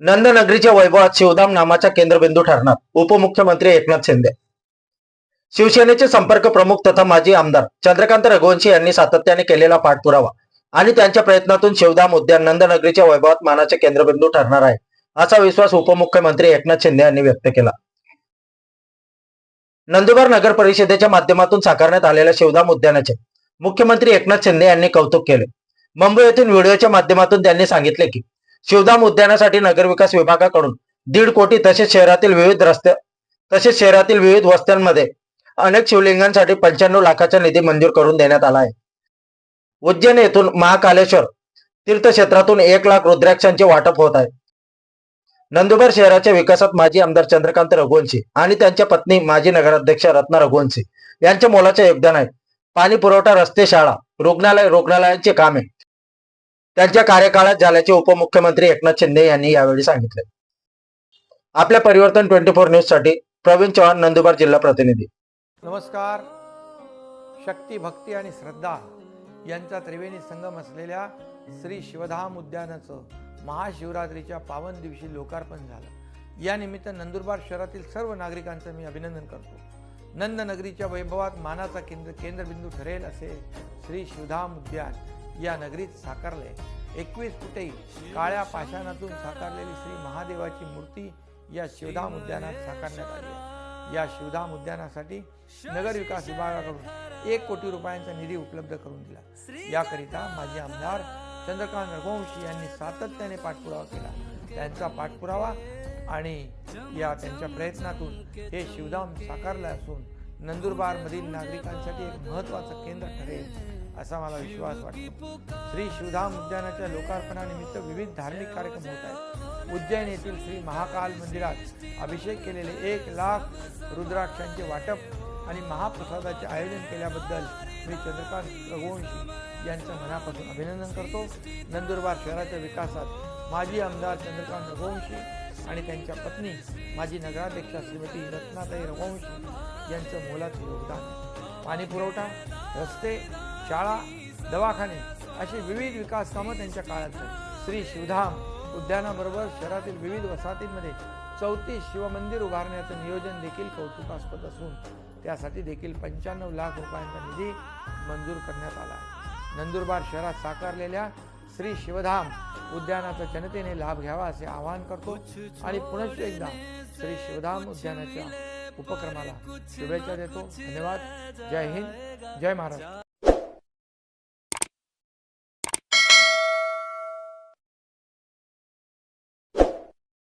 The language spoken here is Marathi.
नंदनगरीच्या वैभवात शिवधाम नामाचा केंद्रबिंदू ठरणार. उपमुख्यमंत्री एकनाथ शिंदे. शिवसेनेचे संपर्क प्रमुख तथा माजी आमदार चंद्रकांत रघुवंशी यांनी सातत्याने केलेला पाठपुरावा आणि त्यांच्या प्रयत्नातून शिवधाम उद्यान नंदनगरीच्या वैभवात मानाचे केंद्रबिंदू ठरणार आहे असा विश्वास उपमुख्यमंत्री एकनाथ शिंदे यांनी व्यक्त केला. नंदुरबार नगर परिषदेच्या माध्यमातून साकारण्यात आलेल्या शिवधाम उद्यानाचे मुख्यमंत्री एकनाथ शिंदे यांनी कौतुक केले. मुंबई येथून व्हिडिओच्या माध्यमातून त्यांनी सांगितले की शिवधाम उद्यानासाठी नगरविकास विभागाकडून दीड कोटी तसेच शहरातील विविध रस्ते तसेच शहरातील विविध वस्त्यांमध्ये अनेक शिवलिंगांसाठी पंच्याण्णव लाखाचा निधी मंजूर करून देण्यात आला आहे. उज्जैन येथून महाकालेश्वर तीर्थक्षेत्रातून एक लाख रुद्राक्षांचे वाटप होत आहे. नंदुरबार शहराच्या विकासात माजी आमदार चंद्रकांत रघुवंशी आणि त्यांच्या पत्नी माजी नगराध्यक्ष रत्ना रघुवंशी यांच्या मोलाचे योगदान आहे. पाणी पुरवठा रस्ते शाळा रुग्णालय रुग्णालयांचे कामे त्यांच्या कार्यकाळात झाल्याचे उपमुख्यमंत्री एकनाथ शिंदे यांनी यावेळी सांगितले. आपल्या परिवर्तन ट्वेंटी फोर न्यूजसाठी प्रवीण चव्हाण नंदुरबार जिल्हा प्रतिनिधी. नमस्कार. शक्ती भक्ती आणि श्रद्धा यांचा त्रिवेणी संगम असलेल्या श्री शिवधाम उद्यानाचं महाशिवरात्रीच्या पावन दिवशी लोकार्पण झालं. या निमित्त नंदुरबार शहरातील सर्व नागरिकांचं मी अभिनंदन करतो. नंदनगरीच्या वैभवात मानाचा केंद्र केंद्रबिंदू ठरेल असे श्री शिवधाम उद्यान या नगरीत साकारले. एकवीस फुटे काळ्या पाषाणातून साकारलेली श्री महादेवाची मूर्ती या शिवधाम उद्यानात साकारण्यात आली आहे. या शिवधाम उद्यानासाठी नगर विकास विभागाकडून एक कोटी रुपयांचा निधी उपलब्ध करून दिला. याकरिता माजी आमदार चंद्रकांत रघुवंशी यांनी सातत्याने पाठपुरावा केला. त्यांचा पाठपुरावा आणि या त्यांच्या प्रयत्नातून हे शिवधाम साकारलं असून नंदुरबारमधील नागरिकांसाठी एक महत्त्वाचं केंद्र ठरेल. असा मला विश्वास वाटतो. श्री शिवधाम उद्यानाच्या लोकार्पणानिमित्त विविध धार्मिक कार्यक्रम होत आहेत. उज्जैन येथील श्री महाकाल मंदिरात अभिषेक केलेले एक लाख रुद्राक्षांचे वाटप आणि महाप्रसादाचे आयोजन केल्याबद्दल मी चंद्रकांत रघुवंशी यांचं मनापासून अभिनंदन करतो. नंदुरबार शहराच्या विकासात माजी आमदार चंद्रकांत रघुवंशी आणि त्यांच्या पत्नी माजी नगराध्यक्षा श्रीमती रत्नाताई रघुवंशी यांचं मोलाचं योगदान. पाणी पुरवठा रस्ते शाळा दवाखाने अशी विविध विकास कामं त्यांच्या काळात झाली. श्री शिवधाम उद्यानाबरोबर शहरातील विविध वसाहतींमध्ये चौतीस शिवमंदिर उभारण्याचं नियोजन देखील कौतुकास्पद असून त्यासाठी देखील पंच्याण्णव लाख रुपयांचा निधी मंजूर करण्यात आला आहे. नंदुरबार शहरात साकारलेल्या श्री शिवधाम उद्यानाचा जनतेने लाभ घ्यावा असे आवाहन करतो आणि पुनश्च एकदा श्री शिवधाम उद्यानाच्या उपक्रमाला शुभेच्छा देतो. धन्यवाद. जय हिंद. जय महाराष्ट्र.